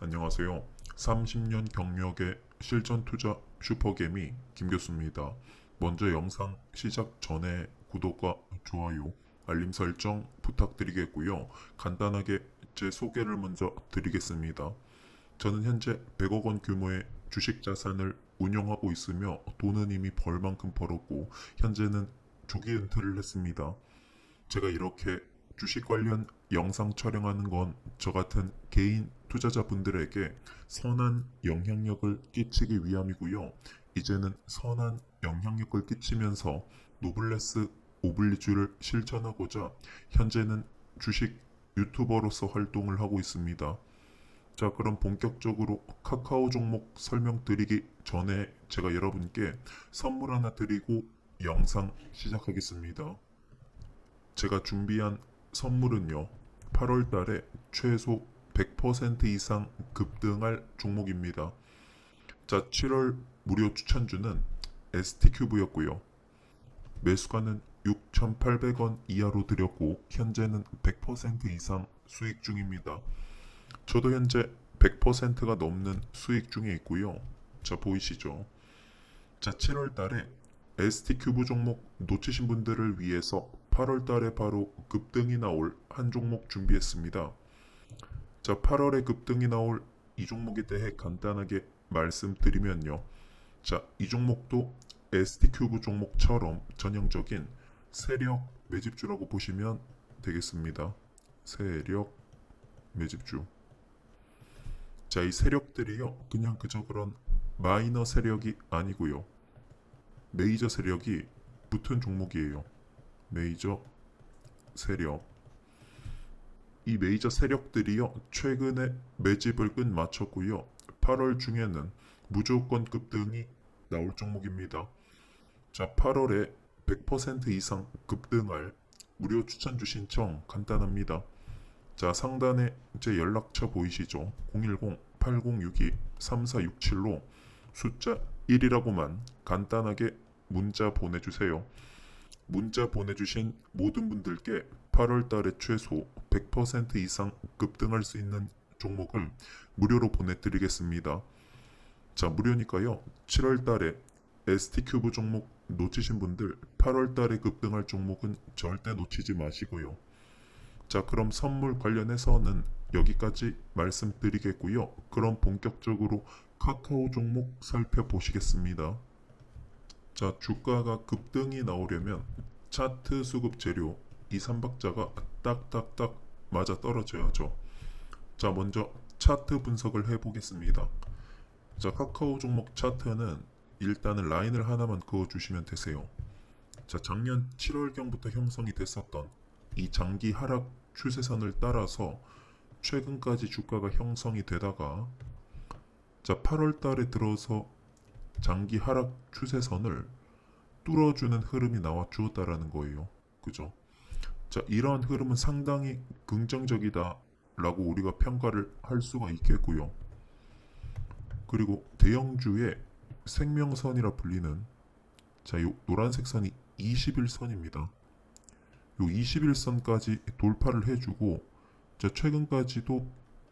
안녕하세요. 30년 경력의 실전 투자 슈퍼개미 김교수입니다. 먼저 영상 시작 전에 구독과 좋아요, 알림 설정 부탁드리겠고요. 간단하게 제 소개를 먼저 드리겠습니다. 저는 현재 100억 원 규모의 주식 자산을 운영하고 있으며 돈은 이미 벌 만큼 벌었고 현재는 조기 은퇴를 했습니다. 제가 이렇게 주식 관련 영상 촬영하는 건 저 같은 개인 투자자분들에게 선한 영향력을 끼치기 위함이고요. 이제는 선한 영향력을 끼치면서 노블레스 오블리주를 실천하고자 현재는 주식 유튜버로서 활동을 하고 있습니다. 자, 그럼 본격적으로 카카오 종목 설명드리기 전에 제가 여러분께 선물 하나 드리고 영상 시작하겠습니다. 제가 준비한 선물은요. 8월 달에 최소 100% 이상 급등할 종목입니다. 자, 7월 무료 추천주는 ST큐브였고요. 매수가는 6,800원 이하로 드렸고 현재는 100% 이상 수익 중입니다. 저도 현재 100%가 넘는 수익 중에 있고요. 자, 보이시죠? 자, 7월 달에 ST큐브 종목 놓치신 분들을 위해서 8월 달에 바로 급등이 나올 한 종목 준비했습니다. 자, 8월에 급등이 나올 이 종목에 대해 간단하게 말씀드리면요. 자, 이 종목도 ST큐브 종목처럼 전형적인 세력 매집주라고 보시면 되겠습니다. 세력 매집주. 자, 이 세력들이요. 그냥 그저 그런 마이너 세력이 아니고요. 메이저 세력이 붙은 종목이에요. 메이저 세력. 이 메이저 세력들이요. 최근에 매집을 끈 마쳤고요. 8월 중에는 무조건 급등이 나올 종목입니다. 자, 8월에 100% 이상 급등할 무료 추천 주 신 청 간단합니다. 자, 상단에 제 연락처 보이시죠? 010-8062-3467로 숫자 1이라고만 간단하게 문자 보내주세요. 문자 보내주신 모든 분들께 8월 달에 최소 100% 이상 급등할 수 있는 종목을 무료로 보내드리겠습니다. 자, 무료니까요. 7월 달에 ST큐브 종목 놓치신 분들 8월 달에 급등할 종목은 절대 놓치지 마시고요. 자, 그럼 선물 관련해서는 여기까지 말씀드리겠고요. 그럼 본격적으로 카카오 종목 살펴보시겠습니다. 자, 주가가 급등이 나오려면 차트 수급 재료 이 삼박자가 딱딱딱 맞아 떨어져야죠. 자, 먼저 차트 분석을 해 보겠습니다. 자, 카카오 종목 차트는 일단은 라인을 하나만 그어 주시면 되세요. 자, 작년 7월경부터 형성이 됐었던 이 장기 하락 추세선을 따라서 최근까지 주가가 형성이 되다가 자, 8월 달에 들어서 장기 하락 추세선을 뚫어주는 흐름이 나와 주었다라는 거예요. 그죠? 자, 이러한 흐름은 상당히 긍정적이다라고 우리가 평가를 할 수가 있겠고요. 그리고 대형주의 생명선이라 불리는 자, 요 노란색 선이 21선입니다. 요 21선까지 돌파를 해주고 자, 최근까지도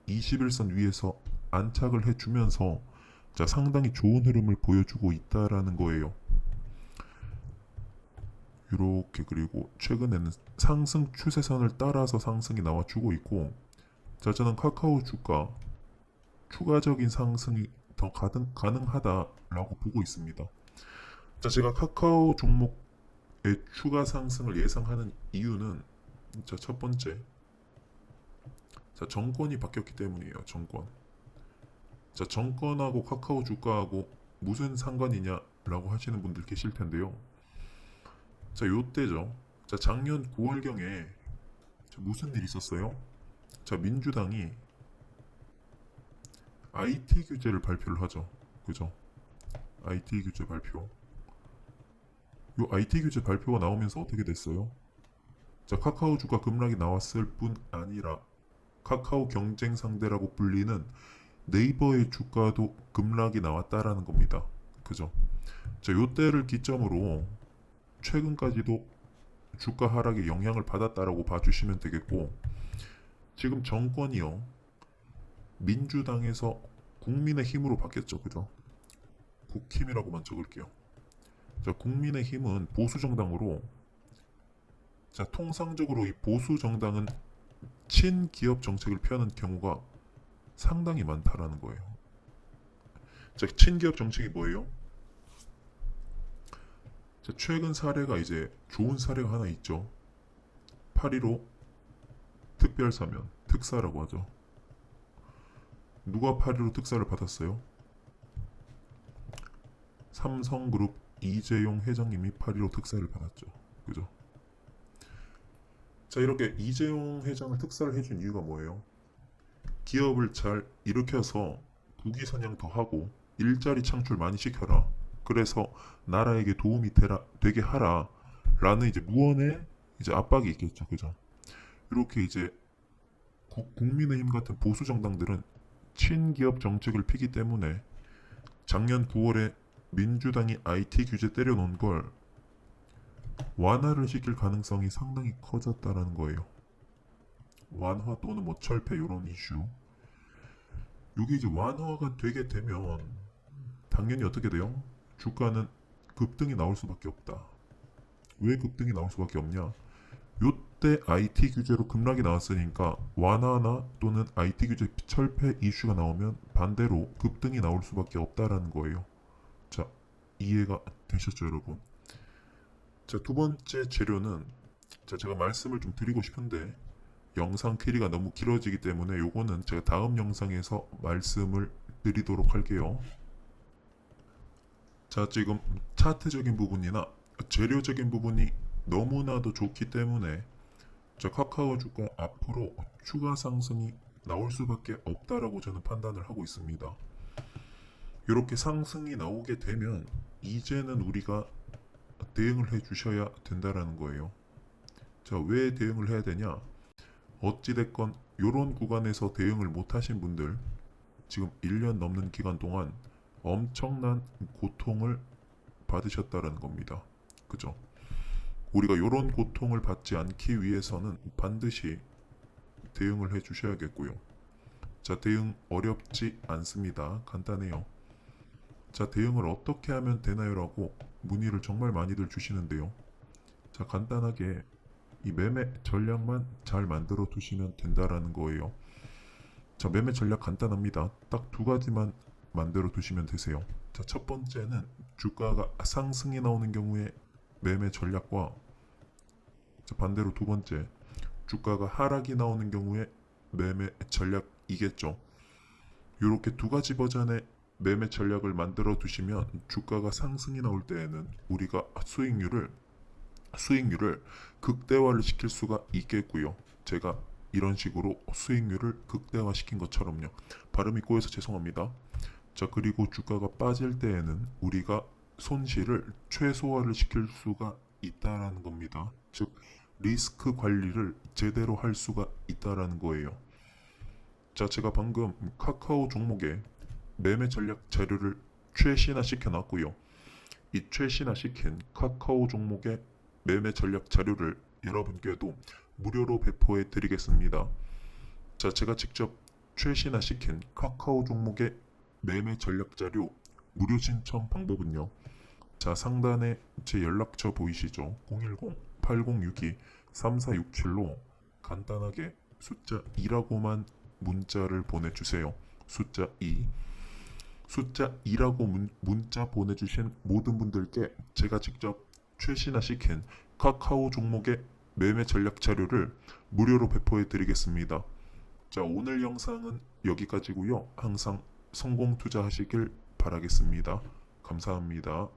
21선 위에서 안착을 해주면서 자, 상당히 좋은 흐름을 보여주고 있다라는 거예요. 이렇게 그리고 최근에는 상승 추세선을 따라서 상승이 나와주고 있고 자 저는 카카오 주가 추가적인 상승이 더 가능, 가능하다라고 보고 있습니다. 자 제가 카카오 종목의 추가 상승을 예상하는 이유는 자 첫 번째 자 정권이 바뀌었기 때문이에요. 정권. 자 정권하고 카카오 주가하고 무슨 상관이냐라고 하시는 분들 계실 텐데요. 자, 요때죠. 자, 작년 9월경에 무슨 일이 있었어요? 자, 민주당이 IT 규제를 발표를 하죠. 그죠? IT 규제 발표. 요 IT 규제 발표가 나오면서 어떻게 됐어요? 자, 카카오 주가 급락이 나왔을 뿐 아니라 카카오 경쟁 상대라고 불리는 네이버의 주가도 급락이 나왔다라는 겁니다. 그죠? 자, 요때를 기점으로 최근까지도 주가 하락에 영향을 받았다라고 봐주시면 되겠고 지금 정권이요 민주당에서 국민의 힘으로 바뀌었죠. 그죠? 국힘이라고만 적을게요. 자, 국민의 힘은 보수 정당으로 자, 통상적으로 이 보수 정당은 친기업 정책을 펴는 경우가 상당히 많다라는 거예요. 자, 친기업 정책이 뭐예요? 자, 최근 사례가 이제 좋은 사례가 하나 있죠. 8.15 특별사면, 특사라고 하죠. 누가 8.15 특사를 받았어요? 삼성그룹 이재용 회장님이 8.15 특사를 받았죠. 그죠? 자, 이렇게 이재용 회장을 특사를 해준 이유가 뭐예요? 기업을 잘 일으켜서 국위 선양 더 하고 일자리 창출 많이 시켜라. 그래서 나라에게 도움이 되라, 되게 하라. 라는 이제 무언의 이제 압박이 있겠죠. 그죠? 이렇게 이제 국- 국민의힘 같은 보수 정당들은 친기업 정책을 피기 때문에 작년 9월에 민주당이 IT 규제 때려놓은 걸 완화를 시킬 가능성이 상당히 커졌다라는 거예요. 완화 또는 뭐 철폐 이런 이슈. 이게 이제 완화가 되게 되면 당연히 어떻게 돼요? 주가는 급등이 나올 수밖에 없다. 왜 급등이 나올 수밖에 없냐? 요때 IT 규제로 급락이 나왔으니까 완화나 또는 IT 규제 철폐 이슈가 나오면 반대로 급등이 나올 수밖에 없다라는 거예요. 자, 이해가 되셨죠, 여러분? 자, 두 번째 재료는 자, 제가 말씀을 좀 드리고 싶은데 영상 길이가 너무 길어지기 때문에 요거는 제가 다음 영상에서 말씀을 드리도록 할게요. 자, 지금 차트적인 부분이나 재료적인 부분이 너무나도 좋기 때문에 저 카카오 주가 앞으로 추가 상승이 나올 수밖에 없다라고 저는 판단을 하고 있습니다. 이렇게 상승이 나오게 되면 이제는 우리가 대응을 해 주셔야 된다라는 거예요. 자, 왜 대응을 해야 되냐? 어찌됐건 이런 구간에서 대응을 못 하신 분들 지금 1년 넘는 기간 동안 엄청난 고통을 받으셨다라는 겁니다. 그죠? 우리가 이런 고통을 받지 않기 위해서는 반드시 대응을 해 주셔야겠고요. 자, 대응 어렵지 않습니다. 간단해요. 자, 대응을 어떻게 하면 되나요?라고 문의를 정말 많이들 주시는데요. 자, 간단하게 이 매매 전략만 잘 만들어 두시면 된다라는 거예요. 자, 매매 전략 간단합니다. 딱 두 가지만 만들어 두시면 되세요. 자, 첫 번째는 주가가 상승이 나오는 경우에 매매 전략과 자, 반대로 두 번째 주가가 하락이 나오는 경우에 매매 전략이겠죠. 이렇게 두 가지 버전의 매매 전략을 만들어 두시면 주가가 상승이 나올 때에는 우리가 수익률을 수익률을 극대화를 시킬 수가 있겠고요. 제가 이런 식으로 수익률을 극대화 시킨 것처럼요. 발음이 꼬여서 죄송합니다. 자, 그리고 주가가 빠질 때에는 우리가 손실을 최소화를 시킬 수가 있다라는 겁니다. 즉 리스크 관리를 제대로 할 수가 있다라는 거예요. 자, 제가 방금 카카오 종목에 매매 전략 자료를 최신화 시켜 놨고요. 이 최신화 시킨 카카오 종목의 매매 전략 자료를 여러분께도 무료로 배포해 드리겠습니다. 자, 제가 직접 최신화 시킨 카카오 종목의 매매 전략 자료 무료 신청 방법은요. 자, 상단에 제 연락처 보이시죠? 010-8062-3467로 간단하게 숫자 2라고만 문자를 보내주세요. 숫자 2. 숫자 2라고 문, 문자 보내주신 모든 분들께 제가 직접 최신화 시킨 카카오 종목의 매매 전략 자료를 무료로 배포해 드리겠습니다. 자, 오늘 영상은 여기까지고요. 항상 성공 투자하시길 바라겠습니다. 감사합니다.